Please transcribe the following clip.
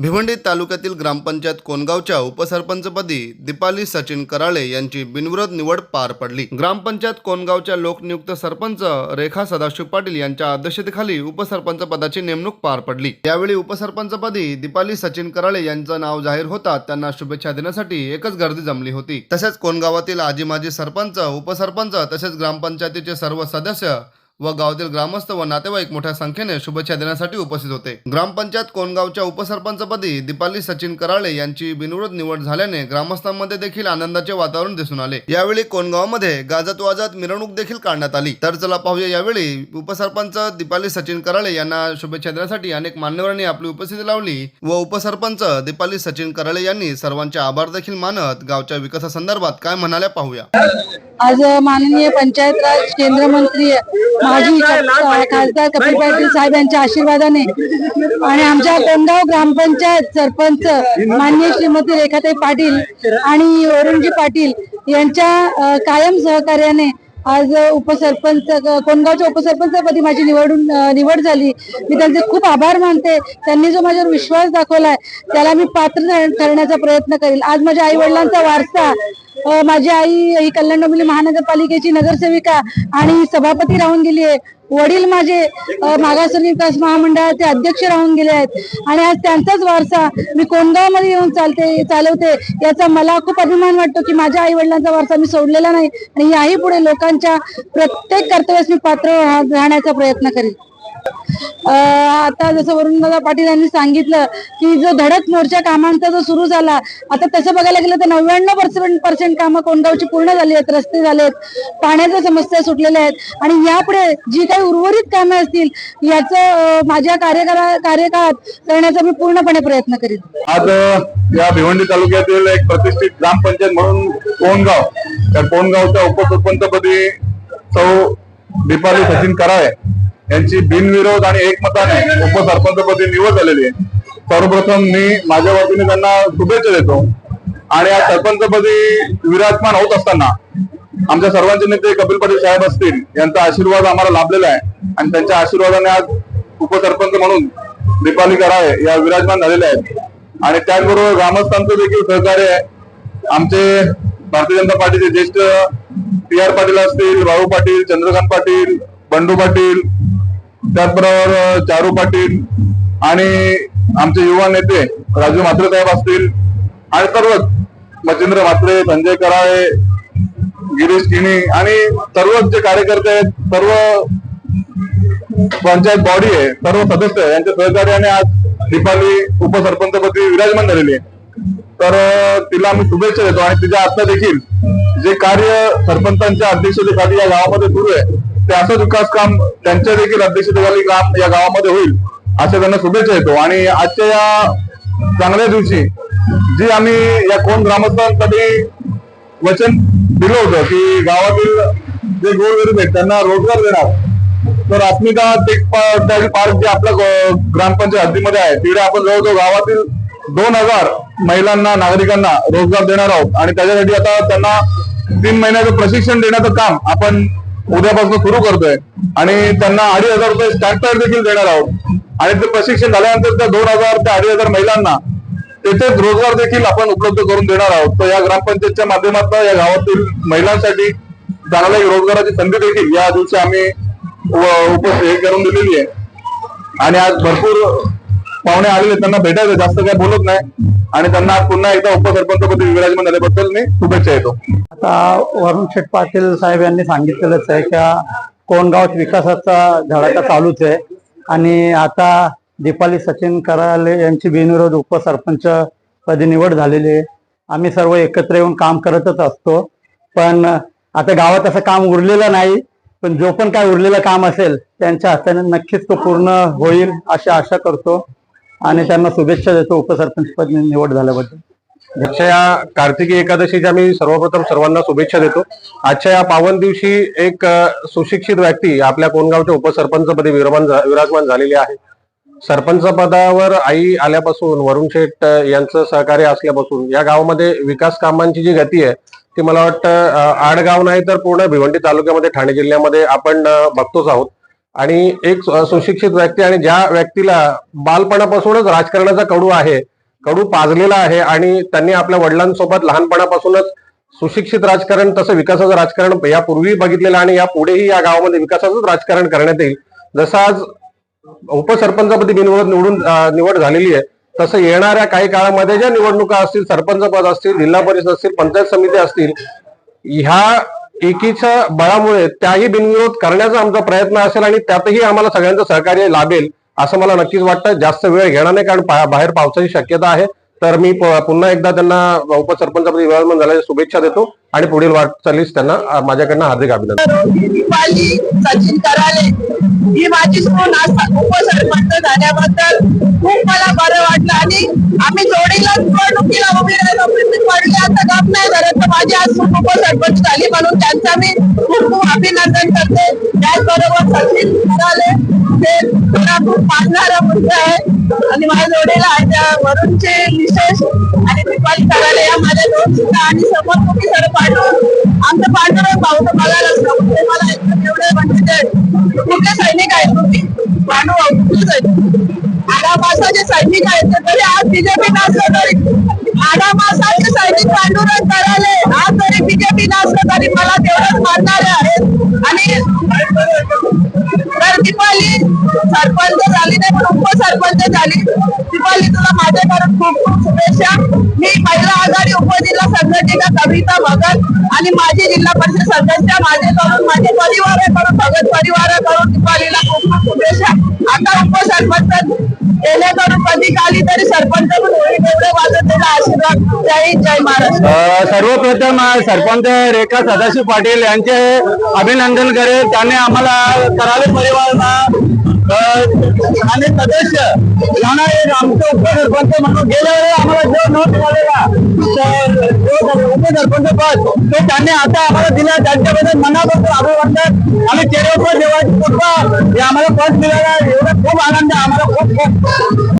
भिवंडी तालुक्यातील ग्रामपंचायत कोनगावच्या उपसरपंचपदी दीपाली सचिन कराळे यांची बिनविरोध निवड पार पडली. ग्रामपंचायत कोनगावच्या लोकनियुक्त सरपंच रेखा सदाशिव पाटील यांच्या अध्यक्षतेखाली उपसरपंच पदाची नेमणूक पार पडली. यावेळी उपसरपंचपदी दीपाली सचिन कराळे यांचं नाव जाहीर होतात त्यांना शुभेच्छा देण्यासाठी एकच गर्दी जमली होती. तसेच कोनगावातील आजी माजी सरपंच उपसरपंच तसेच ग्रामपंचायतीचे सर्व सदस्य व गावातील ग्रामस्थ व नातेवाईक मोठ्या संख्येने शुभेच्छा देण्यासाठी उपस्थित होते. ग्रामपंचायत कोणगावच्या उपसरपंचपदी दीपाली सचिन कराळे यांची बिनविरोध निवड झाल्याने ग्रामस्थांमध्ये देखील आनंदाचे वातावरण दिसून आले. यावेळी कोणगावमध्ये गाजत वाजत मिरवणूक देखील काढण्यात आली. तर चला पाहूया यावेळी उपसरपंच दीपाली सचिन कराळे यांना शुभेच्छा देण्यासाठी अनेक मान्यवरांनी आपली उपस्थिती लावली व उपसरपंच दीपाली सचिन कराळे यांनी सर्वांचे आभार देखील मानत गावच्या विकासासंदर्भात काय म्हणाल्या पाहूया. आज माननीय पंचायत राज केंद्र मंत्री माजी खासदार कपिल पाटील साहेब यांच्या आशीर्वादाने आणि आमच्या कोंडगाव ग्रामपंचायत सरपंच माननीय श्रीमती रेखाताई पाटील आणि वरुणजी पाटील यांच्या कायम सहकार्याने आज उपसरपंच कोणगावच्या उपसरपंचपदी माझी निवडून निवड झाली. मी त्यांचे खूप आभार मानते. त्यांनी जो माझ्यावर विश्वास दाखवलाय त्याला मी पात्र ठरण्याचा प्रयत्न करेल. आज माझ्या आई वडिलांचा वारसा माझी आई ही कल्याण डोंबिवली महानगरपालिकेची नगरसेविका आणि सभापती राहून गेली आहे वडील माझे अ, मागासवर्गीय विकास महामंडळाचे अध्यक्ष राहून गेले आहेत. आणि आज त्यांचाच वारसा मी कोंडगावमध्ये येऊन चालते चालवते याचा मला खूप अभिमान वाटतो की माझ्या आई वडिलांचा वारसा मी सोडलेला नाही. आणि याही पुढे लोकांच्या प्रत्येक कर्तव्यास मी पात्र राहण्याचा प्रयत्न करेन. आता जसं वरुणदादा पाटील यांनी सांगितलं की जो धडक मोर्चा कामांचा जो सुरू झाला आता तसं बघायला गेलं तर नव्याण्णव पर्सेंट पर्सेंट कामं कोंडगावची पूर्ण झाली आहेत रस्ते झालेत पाण्याच्या समस्या सुटलेल्या आहेत आणि यापुढे जी काही उर्वरित कामे असतील याचं माझ्या कार्यकाळा कार्यकाळात करण्याचा मी पूर्णपणे प्रयत्न करीन आज या भिवंडी तालुक्यातील एक प्रतिष्ठित ग्रामपंचायत म्हणून कोणगाव त्या कोणगावच्या उपसरपंचपदी सौ दीपाली सचिन कराळे यांची बिनविरोध आणि एकमताने उपसरपंचपदी निवड झालेली आहे. सर्वप्रथम मी माझ्या वतीने त्यांना शुभेच्छा देतो. आणि या सरपंचपदी विराजमान होत असताना आमच्या सर्वांचे नेते कपिल पाटील साहेब असतील यांचा आशीर्वाद आम्हाला लाभलेला आहे. आणि त्यांच्या आशीर्वादाने आज उपसरपंच म्हणून दीपाली कराळे या विराजमान झालेल्या आहेत. आणि त्याचबरोबर ग्रामस्थांचं देखील सहकार्य आहे. आमचे भारतीय जनता पार्टीचे ज्येष्ठ पी आर पाटील असतील भाऊ पाटील चंद्रकांत पाटील बंडू पाटील त्याचबरोबर चारू पाटील आणि आमचे युवा नेते राजू म्हात्रे साहेब असतील आणि सर्वच मच्छिंद्र म्हात्रे संजय कराळे गिरीश किणी आणि सर्वच जे कार्यकर्ते आहेत सर्व पंचायत बॉडी आहे सर्व सदस्य यांच्या सहकार्याने आज दीपाली उपसरपंचपती विराजमान झालेली आहे. तर तिला आम्ही शुभेच्छा देतो आणि तिच्या आता देखील जे कार्य सरपंचांच्या अध्यक्षतेखाली या गावामध्ये सुरू आहे ते असंच विकास काम त्यांच्या देखील अध्यक्षतेखाली काम या गावामध्ये होईल अशा त्यांना शुभेच्छा येतो. आणि आजच्या या चांगल्या दिवशी जी आम्ही या कोण ग्रामस्थांसाठी वचन दिलं होतं की गावातील जे गोरगरीब आहेत त्यांना रोजगार देणार तर अस्मिता टेक पार्क जे आपल्या ग्रामपंचायत हद्दीमध्ये आहे तिकडे आपण जवळजवळ गावातील दोन हजार महिलांना नागरिकांना रोजगार देणार आहोत. आणि त्याच्यासाठी आता त्यांना तीन महिन्याचं प्रशिक्षण देण्याचं काम आपण उद्यापासून सुरू करतोय. आणि त्यांना अडीच हजार रुपये स्टॅम्प देखील देणार आहोत आणि ते प्रशिक्षण झाल्यानंतर त्या दोन हजार ते अडीच हजार महिलांना तेथेच रोजगार देखील आपण उपलब्ध करून देणार आहोत तर या ग्रामपंचायतच्या माध्यमातून या गावातील महिलांसाठी चांगल्या रोजगाराची संधी देखील या दिवशी आम्ही उप हे करून दिलेली आहे आणि आज भरपूर पाहुणे आलेले त्यांना भेटायचं जास्त काही बोलत नाही आणि त्यांना पुन्हा एकदा उपसरपंचपदी विराजमान झाल्याबद्दल मी शुभेच्छा येतो आता वरुण शेठ पाटील साहेब यांनी सांगितलेलंच आहे का कोणगाव विकासाचा धडाका चालूच आहे. आणि आता दीपाली सचिन कराले यांची बिनविरोध उपसरपंच पदी निवड झालेली आहे. आम्ही सर्व एकत्र येऊन काम करतच असतो. पण आता गावात असं काम उरलेलं नाही पण जो पण काय उरलेलं काम असेल त्यांच्या हाताने नक्कीच तो पूर्ण होईल अशी आशा करतो. आणि त्यांना शुभेच्छा देतो उपसरपंच पद निवड झाल्याबद्दल. आजच्या या कार्तिकी एकादशीच्या मी सर्वप्रथम सर्वांना शुभेच्छा देतो. आजच्या या पावन दिवशी एक सुशिक्षित व्यक्ती आपल्या कोणगावच्या उपसरपंचपदी विराजमान विराजमान झालेली आहे. सरपंच पदावर आई आल्यापासून वरुण शेठ यांचं सहकार्य असल्यापासून या गावामध्ये विकास कामांची जी गती आहे ती मला वाटतं आडगाव नाही तर पूर्ण भिवंडी तालुक्यामध्ये ठाणे जिल्ह्यामध्ये आपण बघतोच आहोत. आणि एक सुशिक्षित व्यक्ती आणि ज्या व्यक्तीला बालपणापासूनच राजकारणाचा कडू आहे कडू पाजलेला आहे आणि त्यांनी आपल्या वडिलांसोबत लहानपणापासूनच सुशिक्षित राजकारण तसं विकासाचं राजकारण यापूर्वी बघितलेलं आणि या पुढेही या गावामध्ये विकासाचंच राजकारण करण्यात येईल. जसं आज उपसरपंचपदी बिनविरोध निवडून निवड झालेली आहे तसं येणाऱ्या काही काळामध्ये ज्या निवडणुका असतील सरपंच पद असतील जिल्हा परिषद असतील पंचायत समिती असतील ह्या एकीच्या बळामुळे त्याही बिनविरोध करण्याचा आमचा प्रयत्न असेल आणि त्यातही आम्हाला सगळ्यांचं सहकार्य लाभेल असं मला नक्कीच वाटतं. जास्त वेळ घेणार नाही कारण बाहेर पावसाची शक्यता आहे. तर मी पुन्हा एकदा त्यांना उपसरपंचपदी विराजमान झाल्याच्या शुभेच्छा देतो आणि पुढील वाटचालीस त्यांना माझ्याकडनं हार्दिक अभिनंदन. सचिन कराले ही माझी उपसरपंच झाल्याबद्दल खूप मला बरं वाटलं आणि आम्ही जोडीला निवडणुकीला उभी मी पडले. आता गप नाही झालं तर माझी आज सून उपसरपंच झाली म्हणून त्यांचा मी खूप खूप अभिनंदन करते. त्याचबरोबर सचिन कराले ते मला खूप मानणारा मुलगा आहे. आणि माझ्या जोडीला आहे त्या वरूनचे विशेष आणि दीपाली कराले या माझ्या दोन सुद्धा आणि समोर तुम्ही सर पाठवून आमचं पांडुरंग भाऊ तर बघायलाच नको ते मला एकदम एवढे म्हणजे ते कुठले सैनिक आहेत तुम्ही? पांडू भाऊ कुठले सैनिक? आडामासाचे सैनिक आहेत ते तरी आज बीजेपी नसलं तरी आडामासाचे सैनिक पांडुरंग कराले आज जरी बीजेपी नसलं तरी मला तेवढंच मानणारे आहेत. आणि तर दीपाली सरपंच झाली नाही पण उपसरपंच झाली. दीपाली तुला माझ्याकडून खूप खूप शुभेच्छा. मी महिला आघाडी उपजिल्हा संघटिका कविता भगत आणि माझी जिल्हा परिषद सदस्य माझ्याकडून माझे परिवाराकडून भगत परिवाराकडून दीपालीला खूप खूप शुभेच्छा. आता उपसरपंच येण्याकडून कधी काली तरी सरपंच एवढे माझं आशीर्वाद. जय जय महाराष्ट्र. सर्वप्रथम सरपंच रेखा सदाशिव पाटील यांचे अभिनंदन करेल. त्यांनी आम्हाला करावे परिवाराला आणि सदस्य यांना एक आमचं उपसरपंच म्हणून गेल्या वेळेला आम्हाला जो नोट मिळालेला तर जो उपसरपंच पद. ते त्यांनी आता आम्हाला दिला त्यांच्याबद्दल मनापासून आभार अभिनंदन आणि चेहऱ्यावर देवाची कृपा हे आम्हाला पद मिळाला. एवढा खूप आनंद आहे आम्हाला खूप खूप